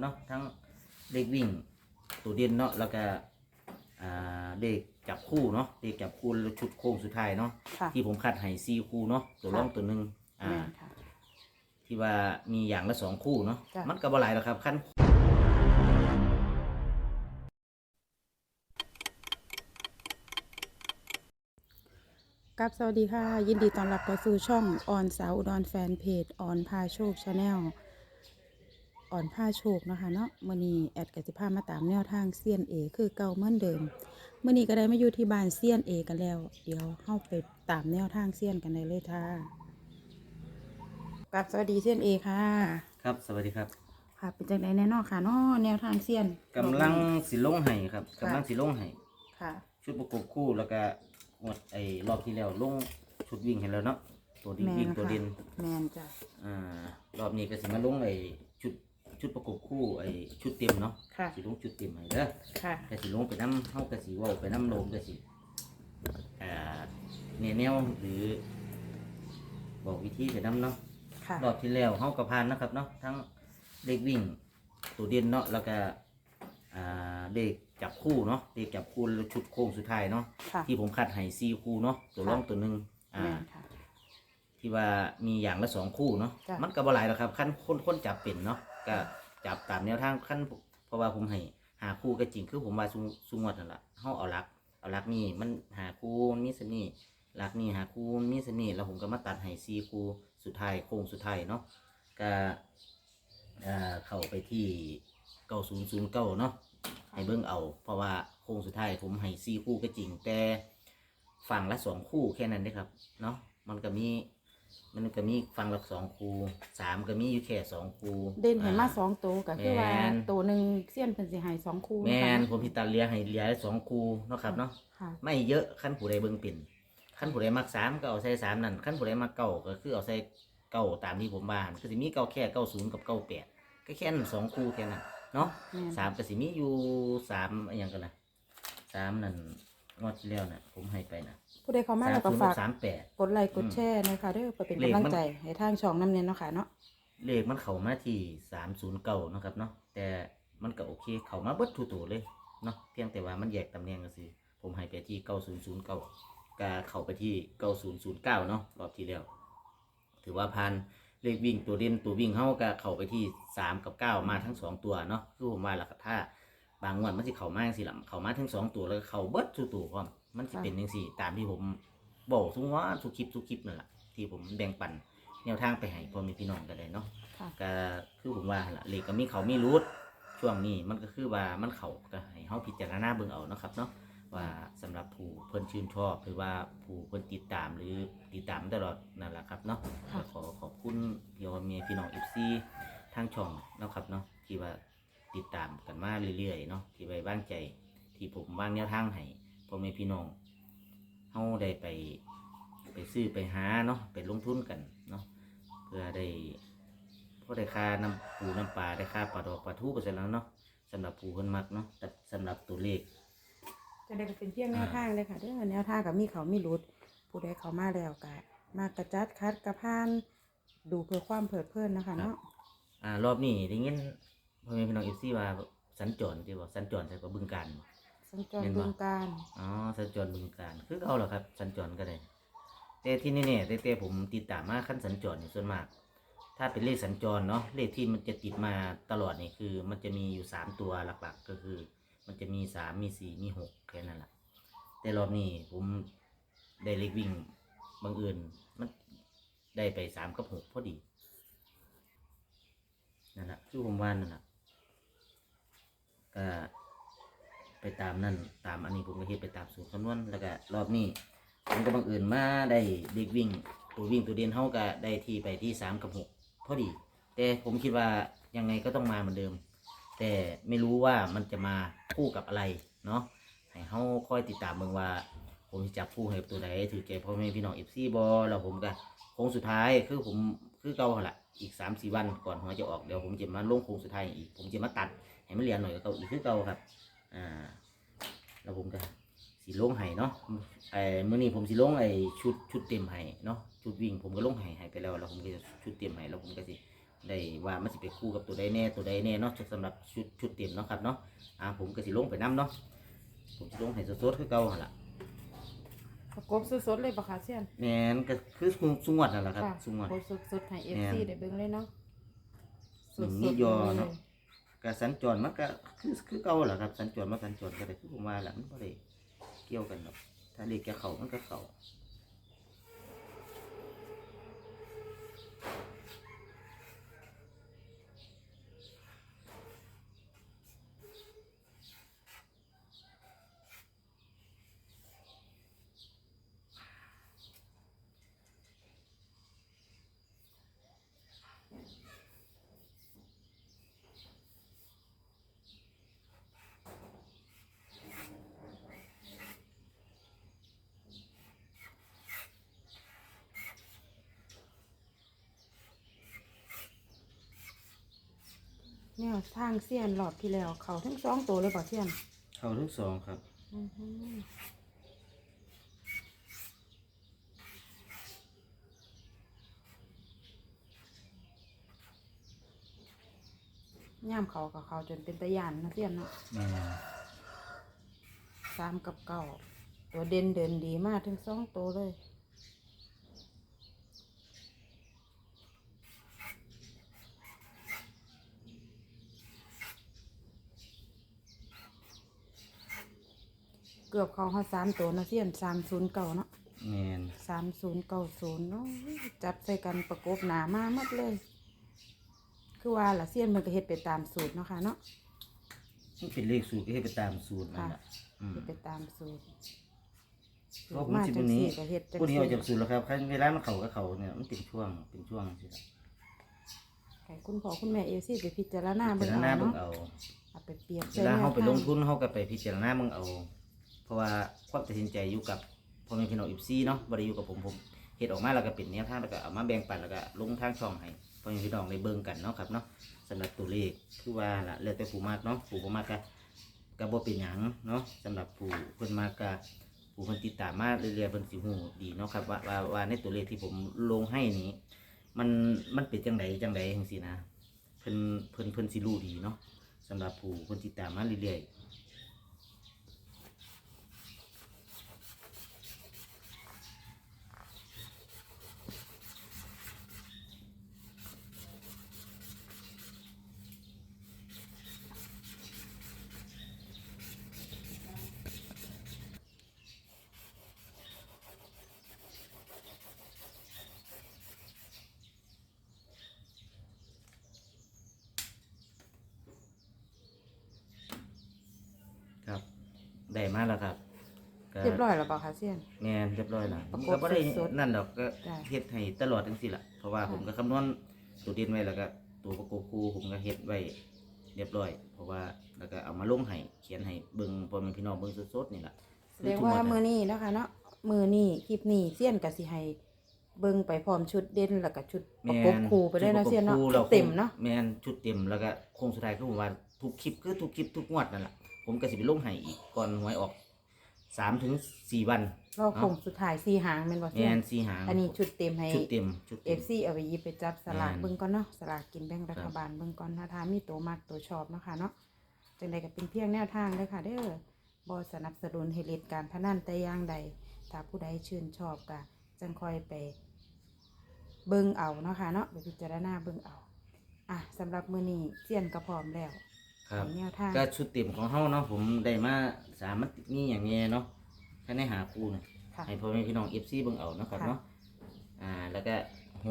เนาะทั้งเลขวิ่งตัวเด่นเนาะแล้วก็อ่าเลขจับคู่เนาะเลขจับคู่แล้วชุดโค้งสุดท้ายเนาะค่ะที่ผมคัดให้ซีคู่เนาะตัวร่องตัวหนึ่งอ่า แม่นค่ะ ที่ว่ามีอย่างละสองคู่เนาะ จ้ะ มันก็บ่หลายหรอกครับขั้นกับสวัสดีค่ะ ยินดีต้อนรับเข้าสู่ช่องออนสาวอุดรแฟนเพจออนพาโชคชาแนล ออนพาโชคนะคะเนาะมื่อนี้แอดกับสิพามาตามแนวทางเซียนเอคือเก่าเหมือนเดิมมื่อนี้ก็ได้มาอยู่ที่บ้านเซียนเอกันแล้ว เดี๋ยวเข้าไปตามแนวทางเซียนกันได้เลยค่ะกับสวัสดีเซียนเอค่ะ ครับ สวัสดีครับ ค่ะเป็นจังไดแน่นอนค่ะเนาะแนวทางเซียนกำลังสิลงไห้ครับค่ะกำลังสิลงไห้ค่ะชุดประกบคู่แล้วก็หมดไอ้รอบที่แล้วลงชุดวิ่งให้แล้วเนาะตัวที่แมวิ่นงตัวค่ะเด่นแมนจ้ะอ่ารอบนี้ก็สิมาลงไอ้ ชุดชุดประกบคู่ไอ้ชุดเต็มเนาะค่ะ สิลงชุดเต็มให้เด้อค่ะก็สิลงไปน้ำเฮาก็สิเว้าไปน้ำโลมก็สิอ่าแนวแนวหรือ บอกวิธีไปน้ำเนาะค่ะ รอบที่แล้วเฮาก็ผ่านนะครับเนาะทั้งเลขวิ่งตัวเด่นเนาะแล้วก็อ่าเลขจับคู่เนาะเลขจับคู่แล้วชุดโค้งสุดท้ายเนาะค่ะที่ผมคัดให้ซีคู่เนาะตัวร่องค่ะตัวหนึ่งอ่า แมนค่ะ ที่ว่ามีอย่างละสองคู่เนาะจ้ะ มันก็บ่หลายหรอกครับขั้นคนคนจับเป็นเนาะ ก็จับตามแนวทางขั้นเพราะว่าผมให้หาคู่ก็จริงคือผมว่าสุสุงวดนั่นแหละเฮาเอาหลักเอาหลักนี่มันหาคู่มันมีสนี่หลักนี่หาคู่มันมีสนี่แล้วผมก็มาตัดให้ซีคู่สุดท้ายโค้งสุดท้ายเนาะก็เอ่อเข้าไปที่เก้าศูนย์ศูนย์เก้าเนาะให้เบิ่งเอา เพราะว่าโค้งสุดท้ายผมให้ซีคู่ก็จริงแต่ฝั่งละสองคู่แค่นั้นเด้ครับเนาะมันก็มี มันก็มีฝั่งละสองคู่สามก็มีอยู่แค่สองคู่เด่นเห็นมาอ่สองตัวก็คือว่าแม่นตัวหนึ่งเสี้ยนเป็นสีหายสองคู่แมะคะนผมพิตัดเลียให้เลียสองคู่เนาะครับเนาะค่ะไม่เยอะขั้นผู้ใดเบิ่งเป็นขั้นผู้ใดมักสามก็เอาใส่สามนั่นขั้นผู้ใดมักเก้าก็คือเอาใส่เก้าตามที่ผมบ้านคือสิมีเก้าแค่เก้าศูนย์กับเก้าแปดก็แค่นั้นสองคู่แค่นั้นเนาะแม่นสามก็สิมีอยู่สามอะไรอย่างกันนะสามนั่น งวดที่แล้วน่ะ ผมให้ไปนะผู้ใดเข้ามาสามแล้วก็ศูนย์ฝากักบสามแปด กดไลค์กดแชร์นะคะเด้อเพื่อเป็นเลขกำลังมันใจให้ทางช่องน้ำเนียนเนาะค่ะเนาะเลขมันเข้ามาที่สามศูนย์เก้านาะครับเนาะแต่มันก็โอเค เข้ามาเบิดทุกตัวเลยเนาะเพียงแต่ว่ามันแยกตำแหน่งก็สิผมให้ไปที่เก้าศูนย์ศูนย์เก้าก็เข้าไปที่เก้าศูนย์ศูนย์เก้าเนาะรอบที่แล้ว ถือว่าพันเลขวิ่งตัวเด่นตัววิ่งเฮาก็เข้าไปที่สามกับเก้ามาทั้งสองตัวเนาะคือผมว่าล่ะครับถ้า บางงวันมันสิเข้ามาจังซี่ล่ะเข้ามาทั้งสองตัวแล้วก็เข้าเบิดทุกตัวพร้อมมันสิเป็นจังซี่ ตามที่ผมบอกทุกว่าทุกคลิปทุกคลิปนั่นแหละที่ผมแบ่งปันแนวทางไปให้พ่อแม่พี่น้องกันเลยเนาะค่ะ ก็คือผมว่าหั่นล่ะเลขก็มีเขามีรูดช่วงนี้มันก็คือว่ามันเขาก็ให้เฮาพิจารณาเบิ่งเอาเนาะครับเนาะว่าสำหรับผู้เพิ่นชื่นชอบ หรือว่าผู้เพิ่นติดตามหรือติดตามตลอดนั่นแหละครับเนาะค่ะ ก็ขอขอบคุณพี่ว่ามีพี่น้อง FC ทางช่องเนาะครับเนาะที่ว่า ติดตามกันมาเรื่อยๆเนาะที่ไว้วางใจที่ผมวางแนวทางให้พ่อแม่พี่น้องเฮาได้ไปไปซื้อไปหาเนาะไปลงทุนกันเนาะเพื่อได้พอได้ค่าน้ำปูน้ำปลาได้ค่าปลาดอกปลาทูไปเสร็จแล้วเนาะสำหรับผู้คนมักเนาะแต่สำหรับตัวเลขจะได้ก็เป็นเพียงแนวทางเลยค่ะเด้อแนวทางกับมีเขามีรุดผู้ใดเข้ามาแล้วก็มากระจัดคัดกระพาน ดูเพื่อความเพลิดเพลินนะคะเนาะอ่ารอบนี้ได้ยิน พ่อแม่พี่น้อง FC ว่าสัญจรที่ว่าสัญจรใส่กับบึงการบ่ สัญจรแม่นบ่ บึงการอ๋อสัญจรบึงการคือเอาเหรอครับ สัญจรก็ได้แต่ที่นี่เนี่ยแต่แต่ผมติดตามมาขั้นสัญจรเนี่ยส่วนมาก ถ้าเป็นเลขสัญจรเนาะเลขที่มันจะติดมาตลอดนี่คือ มันจะมีอยู่สามตัวหลักๆ ก็คือ มันจะมีสามมีสี่มีหกแค่นั้นแหละแต่รอบนี้ผมได้เลขวิ่งบังเอิญมันได้ไปสามกับหกพอดีนั่นแหละคือผมว่านั่นแหละ ก็ไปตามนั่นตามอันนี้ผมก็เฮ็ดไปตามสูตรคำนวณแล้วก็รอบนี้ผมก็บังเอิญมาได้เด็กวิ่ง ตัววิ่งตัวเด่นเฮาก็ได้ที่ไปที่สามกับหกพอดี แต่ผมคิดว่ายังไงก็ต้องมาเหมือนเดิม แต่ไม่รู้ว่ามันจะมาคู่กับอะไรเนาะให้เฮาคอยติดตามเบิ่งว่า ผมจะจับคู่ให้ตัวใดถือแก่พ่อแม่พี่น้อง FC บ่แล้วผมก็โค้งสุดท้ายคือผมคือเก่าหละอีก3 4วันก่อนหัวจะออกเดี๋ยวผมจะมาลงโค้งสุดท้ายอีกผมจะมาตัด ให้มันเหลือหน่อยก็เก่าอีกคือเก่าครับ อ่าแล้วผมก็สีลงไห้เนาะไอ้มื้อนี้ผมสีลงไอ้ชุดชุดเต็มไห้เนาะชุดวิ่งผมก็ลงไห้ไห้ไปแล้วแล้วผมก็จะชุดเต็มไห้แล้วผมก็สิได้ว่ามันสิไปคู่กับตัวใดแน่ตัวใดแน่เนาะสำหรับชุดชุดเต็มเนาะครับเนาะอ่าผมก็สิลงไปนํเนาะผมสิลงให้สดๆคือเก่าหั่นล่ะประกบสดๆเลยปะคะเซียนแม่นก็คือสุงวดนั่นแหละครับค่ะสุงวดโพสต์สดๆให้เอฟแม่นซีได้เบิ่งเลยเนาะ หนึ่งนิยอเนาะ ก็สัญจรมันก็คือคือเก่าแหละครับ สัญจรมาสัญจรก็ได้คือผมว่าแหละมันก็ได้เกี่ยวกันหรอกถ้าเรียกแกเข่ามันก็เข่า แนวทางเซียนรอบที่แล้ว เขาทั้งสองตัวเลยปะเซียน เขาทั้งสองครับ อือหือย่ามเขากับเขาจนเป็นตะยานนะเซียนเนาะแม่สามกับเก้าตัวเด่นเดินดีมากทั้งสองตัวเลย เกือบเขาเขาสามตัวนะเซียนสามศูนย์เก่าเนาะแม่นสามศูนย์เก้าศูนย์เนาะจับใส่กันประกบหนามาหมดเลย คือว่าละเซียนมันก็เฮ็ดไปตามสูตรเนาะค่ะเนาะมันเป็นเลขสูตรก็ให้ไปตามสูตรนั่นแหละอืมเฮ็ดไปตามสูตรเพราะผมมาสิจัวังนนี้สี่ก็เฮ็ดจังพวกนี้เอาสี่จากสูตรแล้วครับคันเวลามันเขากับเขาเนี่ยมันเป็นช่วงเป็นช่วงสิล่ะให้คุณพ่อคุณแม่เอซี่ไปพิจารณาพิเบิ่งจารณาเอาเบิ่งเนาะเอาเอาไปเปรียบเวลาเขาไปลงแนวททุนเขาก็ไปพิจารณาเบิ่งเอาเพ ราะว่าความตัดสินใจอยู่กับพ่อแม่พี่น้องอีซีเนาะบ่ได้อยู่กับผมผมเฮ็ดออกมาแล้วก็เป็นแนวทางแล้วก็เอามาแบ่งปันแล้วก็ลงทางช่องให้พ่อแม่พี่น้องได้เบิ่งกันเนาะครับเนาะสำหรับตัวเลขคือว่าละแล้วแต่ผู้มากเนาะผู้บ่มากก็ก็บ่เป็นหยังเนาะสำหรับผู้เพิ่นมากก็ผู้เพิ่นติดตามมาเรื่อยๆเพิ่นสิฮู้ดีเนาะครับว่าว่าว่าในตัวเลขที่ผมลงให้นี้ มันมันเป็นจังไดจังไดจังซี่นะเพิ่นเพิ่นเพิ่นสิรู้ดีเนาะสำหรับผู้เพิ่นติดตามมาเรื่อยๆ ได้มาแล้วครับก็เรียบร้อยแล้วเปล่าคะเซียน แม่นเรียบร้อยแล้วประกก็บบ่ได้สดๆนั่นดอกก็จ้ะเฮ็ดให้ตลอดจังซี่ล่ะเพราะว่าค่ะผมก็คำนวณตัวเด่นไว้แล้วก็ตัวประกบคู่ผมก็เฮ็ดไว้เรียบร้อย เพราะว่าแล้วก็เอามาลงให้เขียนให้เบิ่งพ่อแม่พี่น้องเบิ่งสดๆนี่ล่ะ แสดงว่ามือนี้เนาะคะเนาะมือนี้คลิปนี้เซียนก็สิให้เบิ่งไปพร้อมชุดเด่นแล้วก็ชุดประกบคู่ไปด้วยเนาะเซียนเนาะชุดประกบคู่ชุดเต็มเนาะแม่นชุดเต็มแล้วก็โค้งสุดท้ายคือผมว่าทุกคลิปคือทุกคลิปทุกงวดนั่นล่ะ ผมก็สิไปลงให้อีกก่อนหวยออกสามถึงสี่วันรอบโค้งสุดท้ายสี่หางแม่นบ่เซีแม่ยนนสี่หางอันนี้ชุดเต็มให้ ชุดเต็มชุดเอเต็ม ฟซีเอาไปหยิบไปจับสลากแม่นเบิ่งก่อนเนาะสลากกินแบ่งรัครัฐบ บาลเบิ่งก่อนถ้าทามีตัวมักตัวชอบเนาะค่ะเนาะจังใดก็เป็นเพียงแนวทางเด้อค่ะเด้อบ่สนับสนุนให้เล่นการพนันแต่อย่างใด ถ้าผู้ใดชื่นชอบก็จังค่อยไป เบิ่งเอาเนาะค่ะเนาะไปพิจารณาเบิ่งเอา อะสำหรับมื้อนี้เสียนก็พร้อมแล้ว ครับให้แนวทางก็ชุดเต็มของเฮาเนาะผมได้มาสามมันนี่อย่างเงี้ยเนาะแค่ในหาคู่นะค่ะให้พ่อแม่พี่น้อง FC เบิ่งเอาเนาะครับค่ะเนาะอ่าแล้วก็โห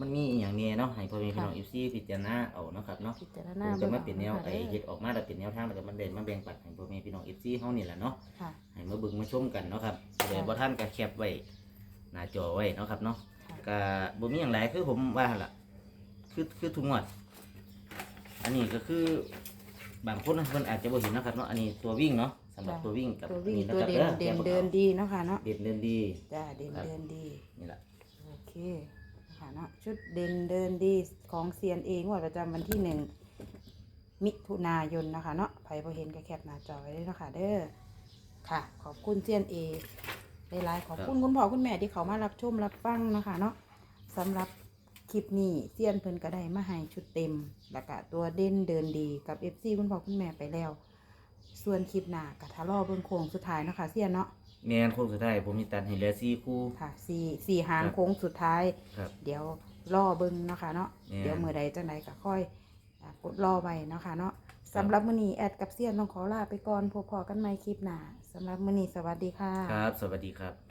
มันมีอหย่างเงี้ยเนาะให้พ่อแม่พี่น้องค่ะ FC พิจารณาเอาเนาะครับเนาะ พิจารผณามจะเบิ่งมาเป็นแนวอาไอ้ค่ะเฮ็ดออกมาแล้วเป็นแนวทางแล้วก็มันเด่นมาแบ่งปันให้พ่อแม่พี่น้อง FC เฮานี่แหละเนาะค่ะ ให้มาเบิ่งมาชมกันเนาะครับเดี๋ยวค่ะบ่ท่านก็แคปไว้หน้าจอไว้เนาะครับเนาะค่ะก็บ่มีหยังหลายคือผมว่าหั่นล่ะคือคือทุกงวด อันนี้ก็คือ บางคนนะเพิ่นอาจจะบ่เห็นเนาะครับเนาะอันนี้ตัววิ่งเนาะสำหรับจ้ะ ตัววิ่งกับตัววิ่งนี่นะตัวครับเด่นออเด่นแยกเดินดีเนาะค่ะเนาะเด่นเดินดีจ้าเด่นครับเดินดีนี่แหละโอเคค่ะเนาะชุดเด่นเดินดีของเซียนเองวดประจำวันที่หนึ่งมิถุนายนนะคะเนาะใครพอเห็นก็แคปหน้าจอไว้เลยเนาะคะเด้อค่ะ ขอบคุณเซียนเอหลายๆขอบคุณคุณพ่อคุณแม่ที่เขามารับชมรับฟังนะคะเนาะสำหรับค ลิปนี้เซียนเพิ่นก็ได้มาให้ชุดเต็ม แล้วก็ตัวเด่นเดินดีกับ FC คุณพ่อคุณแม่ไปแล้ว ส่วนคลิปหน้าก็ทะเลาะเบิ่งโค้งสุดท้ายเนาะคะเซียนเนาะแมนโค้งสุดท้ายผมมีตัดให้เหลือสี่คู่ ค่ะสี่สี่หางครับโค้งสุดท้าย ครับ เดี๋ยวรอเบิ่งเนาะค่ะเนาะแม่นเดี๋ยวมือใดจังใดก็ค่อยอ่ากดรอไว้เนาะค่ะเนาะสำหรับมื้อนี้แอดกับเซียนต้องขอลาไปก่อนพบพอกันใหม่คลิปหน้าสำหรับมื้อนี้สวัสดีค่ะ ครับ สวัสดีครับ